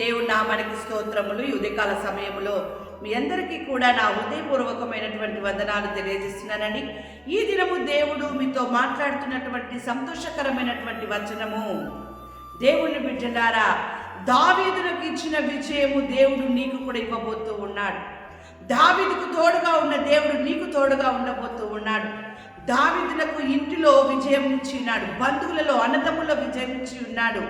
దేవుడు నామానికి స్తోత్రములు. ఉదయకాల సమయంలో మీ అందరికీ కూడా నా హృదయపూర్వకమైనటువంటి వందనాలు తెలియజేస్తున్నానండి. ఈ దినము దేవుడు మీతో మాట్లాడుతున్నటువంటి సంతోషకరమైనటువంటి వచనము. దేవుని బిడ్డలారా దావీదులకు ఇచ్చిన విజయము దేవుడు నీకు కూడా ఇవ్వబోతూ ఉన్నాడు. దావీదుకు తోడుగా ఉన్న దేవుడు నీకు తోడుగా ఉండబోతూ ఉన్నాడు. దావీదులకు ఇంటిలో విజయం ఇచ్చి ఉన్నాడు. బంధువులలో అన్నదమ్ముల విజయం ఇచ్చి ఉన్నాడు.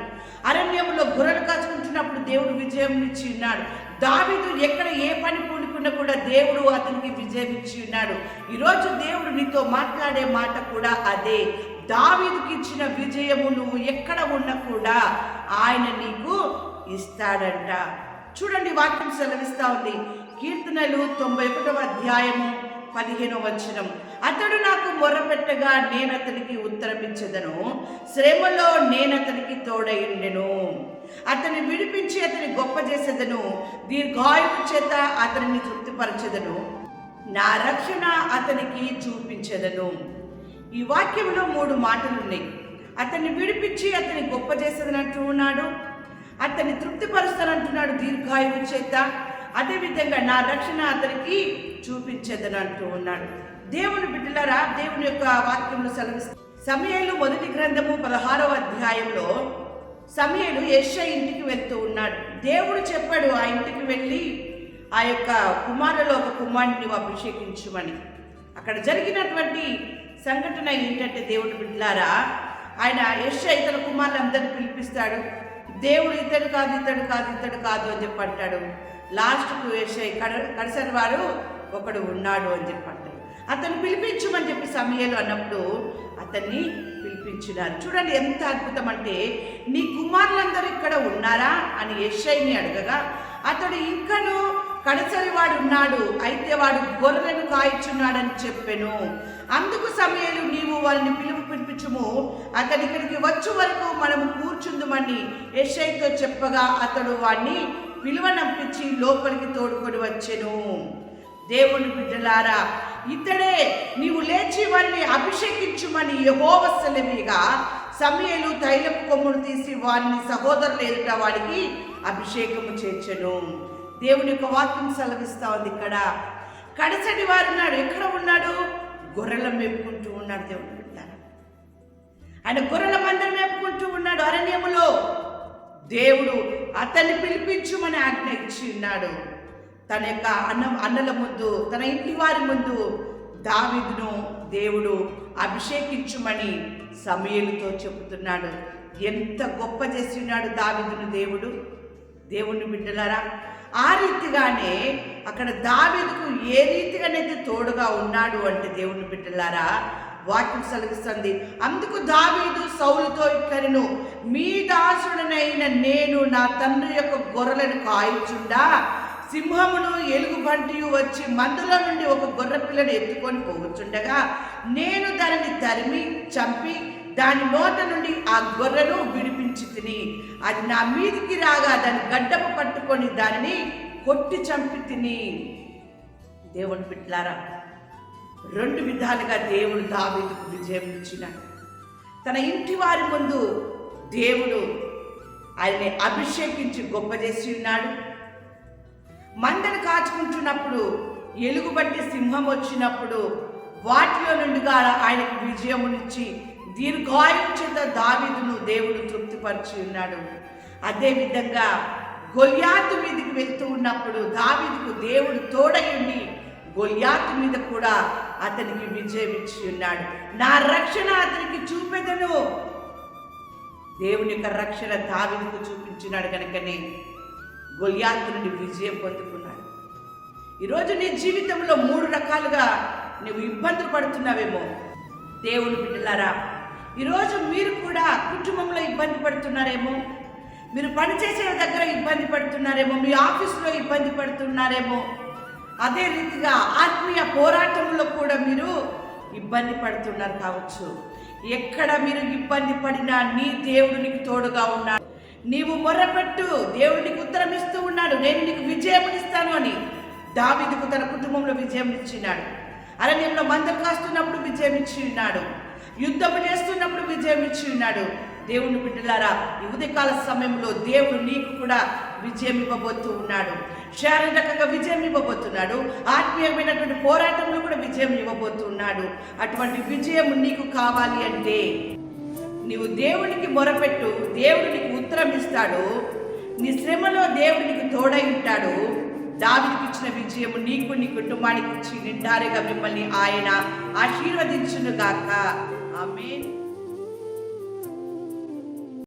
అరణ్యంలో గుర్రలు కాచుకుంటున్నప్పుడు దేవుడు విజయం ఇచ్చి ఉన్నాడు. దావిదు ఎక్కడ ఏ పని పూనుకున్నా కూడా దేవుడు అతనికి విజయం ఇచ్చి ఉన్నాడు. ఈరోజు దేవుడు నీతో మాట్లాడే మాట కూడా అదే. దావీదుకి ఇచ్చిన విజయము నువ్వు ఎక్కడ ఉన్నా కూడా ఆయన నీకు ఇస్తాడంట. చూడండి వాక్యం సెలవిస్తా ఉంది. కీర్తనలు తొంభై ఒకటవ అధ్యాయము పదిహేనవ వచనం. అతడు నాకు మొరపెట్టగా నేను అతనికి ఉత్తరమిచ్చదను. శ్రమలో నేను అతనికి తోడయుండెను. అతన్ని విడిపించి అతని గొప్ప చేసేదను. దీర్ఘాయువు చేత అతనిని తృప్తిపరచెదను. నా రక్షణ అతనికి చూపించెదను. ఈ వాక్యంలో మూడు మాటలు ఉన్నాయి అతన్ని విడిపించి అతని గొప్ప చేసేదనంటూ ఉన్నాడు అతన్ని తృప్తిపరుస్తానంటున్నాడు దీర్ఘాయువు చేత. అదేవిధంగా నా రక్షణ అతనికి చూపించేదని అంటూ ఉన్నాడు. దేవుని బిడ్డలారా దేవుని యొక్క వాక్యంలో సెలవిస్తూ సమయంలో మొదటి గ్రంథము పదహారవ అధ్యాయంలో సమయలు యశ ఇంటికి వెళ్తూ ఉన్నాడు. దేవుడు చెప్పాడు ఆ ఇంటికి వెళ్ళి ఆ యొక్క కుమారులో ఒక కుమారుడిని అభిషేకించుమని. అక్కడ జరిగినటువంటి సంఘటన ఏంటంటే దేవుడు బిడ్డలారా ఆయన యశ ఇతర కుమారులందరినీ పిలిపిస్తాడు. దేవుడు ఇతడు కాదు ఇతడు కాదు ఇతడు కాదు అని చెప్పి అంటాడు. లాస్ట్కు వేసే కడ కడసరి వారు ఒకడు ఉన్నాడు అని చెప్పి అతను పిలిపించమని చెప్పి సమయాలు అన్నప్పుడు అతన్ని పిలిపించినారు. చూడండి ఎంత అద్భుతం అంటే నీ కుమారులందరూ ఇక్కడ ఉన్నారా? అని యశ్ఐని అడగగా అతడు ఇంకను కడసరి వాడు ఉన్నాడు అయితే వాడు గొర్రెలను కాయిచున్నాడని చెప్పెను. అందుకు సమయాలు నీవు వారిని పిలుపు పిలిపించుము. అతని ఇక్కడికి వచ్చే వరకు మనము కూర్చుందుమని యశ్ఐతో చెప్పగా అతడు వాడిని పిలువనంపించి లోపలికి తోడుకొని వచ్చెను. దేవుని బిడ్డలారా ఇతడే నీవు లేచి వారిని అభిషేకించుమని యహోవ సెలవిగా సమయలు తైలపు కొమ్మును తీసి వారిని సహోదరులు ఎదుట వాడికి అభిషేకము చేర్చెను. దేవుని యొక్క వాక్యం సెలవిస్తా ఉంది ఇక్కడ. కడచడి వారు ఉన్నాడు ఎక్కడ ఉన్నాడు? గొర్రెల మేపుకుంటూ ఉన్నాడు దేవుడు ఆయన గొర్రెల మందరం మేపుకుంటూ ఉన్నాడు అరణ్యములో. దేవుడు అతన్ని పిలిపించుమని ఆజ్ఞ ఇచ్చి ఉన్నాడు. తన యొక్క అన్న అన్నల ముందు తన ఇంటి వారి ముందు దావిద్ను దేవుడు అభిషేకించుమని సమయలతో చెబుతున్నాడు. ఎంత గొప్ప చేసి ఉన్నాడు దేవుడు. దేవుణ్ణి బిడ్డలారా ఆ రీతిగానే అక్కడ దావీదుకు ఏ రీతిగానైతే తోడుగా ఉన్నాడు అంటే దేవుని బిడ్డలారా వాక్యం సెలవిస్తుంది. అందుకు దావీదు సౌలుతో ఇట్లను మీ దాసుడనైన నేను నా తండ్రి యొక్క గొర్రెలను కాయిచుండా? సింహమును ఎలుగుబంటియు వచ్చి మందులో నుండి ఒక గొర్రె పిల్లను ఎత్తుకొని పోవచ్చుండగా నేను దానిని తరిమి చంపి దాని నోట నుండి ఆ గొర్రెను విడిపించి తిని అది నా మీదికి రాగా దాని గడ్డపు పట్టుకొని దానిని కొట్టి చంపి తిని. దేవుని బిడ్డలారా రెండు విధాలుగా దేవుడు దావీదుకు విజయం ఇచ్చినాడు. తన ఇంటి వారి ముందు దేవుడు ఆయన్ని అభిషేకించి గొప్ప చేసి ఉన్నాడు. మందను కాచుకుంటున్నప్పుడు ఎలుగుబట్టి సింహం వచ్చినప్పుడు వాటిలో నుండిగా ఆయనకు విజయమునిచ్చి దీర్ఘాయువు చేత దావీదును దేవుడు తృప్తిపరిచి ఉన్నాడు. అదేవిధంగా గొల్యాతు మీదకి వెళ్తూ ఉన్నప్పుడు దావీదుకు దేవుడు తోడయుండి గొల్యాత్ మీద కూడా అతనికి విజయం ఇచ్చి ఉన్నాడు. నా రక్షణ అతనికి చూపెదను. దేవుని యొక్క రక్షణ దావీదుకు చూపించినాడు కనుకనే గొల్యాత్ నుండి విజయం పొందుకున్నాడు. ఈరోజు నీ జీవితంలో మూడు రకాలుగా నువ్వు ఇబ్బందులు పడుతున్నావేమో. దేవుని బిడ్డలారా ఈరోజు మీరు కూడా కుటుంబంలో ఇబ్బంది పడుతున్నారేమో? మీరు పనిచేసే దగ్గర ఇబ్బంది పడుతున్నారేమో? మీ ఆఫీస్లో ఇబ్బంది పడుతున్నారేమో? అదే రీతిగా ఆత్మీయ పోరాటంలో కూడా మీరు ఇబ్బంది పడుతున్నారు కావచ్చు. ఎక్కడ మీరు ఇబ్బంది పడినా నీ దేవుడికి తోడుగా ఉన్నాడు. నీవు మొర్రపెట్టు దేవుడికి ఉత్తరం ఇస్తూ ఉన్నాడు. నేను నీకు విజయం ఇస్తాను అని దావిదుకు తన కుటుంబంలో విజయం ఇచ్చినాడు. అరణ్యంలో మందలు కాస్తున్నప్పుడు విజయం ఇచ్చి ఉన్నాడు యుద్ధం చేస్తున్నప్పుడు విజయం ఇచ్చి ఉన్నాడు దేవుని బిడ్డలారా ఈ ఉదయకాల సమయంలో దేవుడు నీకు కూడా విజయం ఇవ్వబోతూ ఉన్నాడు. శారీరకంగా విజయం ఇవ్వబోతున్నాడు. ఆత్మీయమైనటువంటి పోరాటంలో కూడా విజయం ఇవ్వబోతున్నాడు అటువంటి విజయం నీకు కావాలి అంటే నీవు దేవునికి మొరపెట్టు దేవుడు నీకు ఉత్తరం ఇస్తాడు. నీ శ్రమలో దేవుడు నీకు తోడై ఉంటాడు. దావికి ఇచ్చిన విజయము నీకు నీ కుటుంబానికి ఇచ్చి నిండారుగా మిమ్మల్ని ఆయన ఆశీర్వదించును గాక ఆమేన్.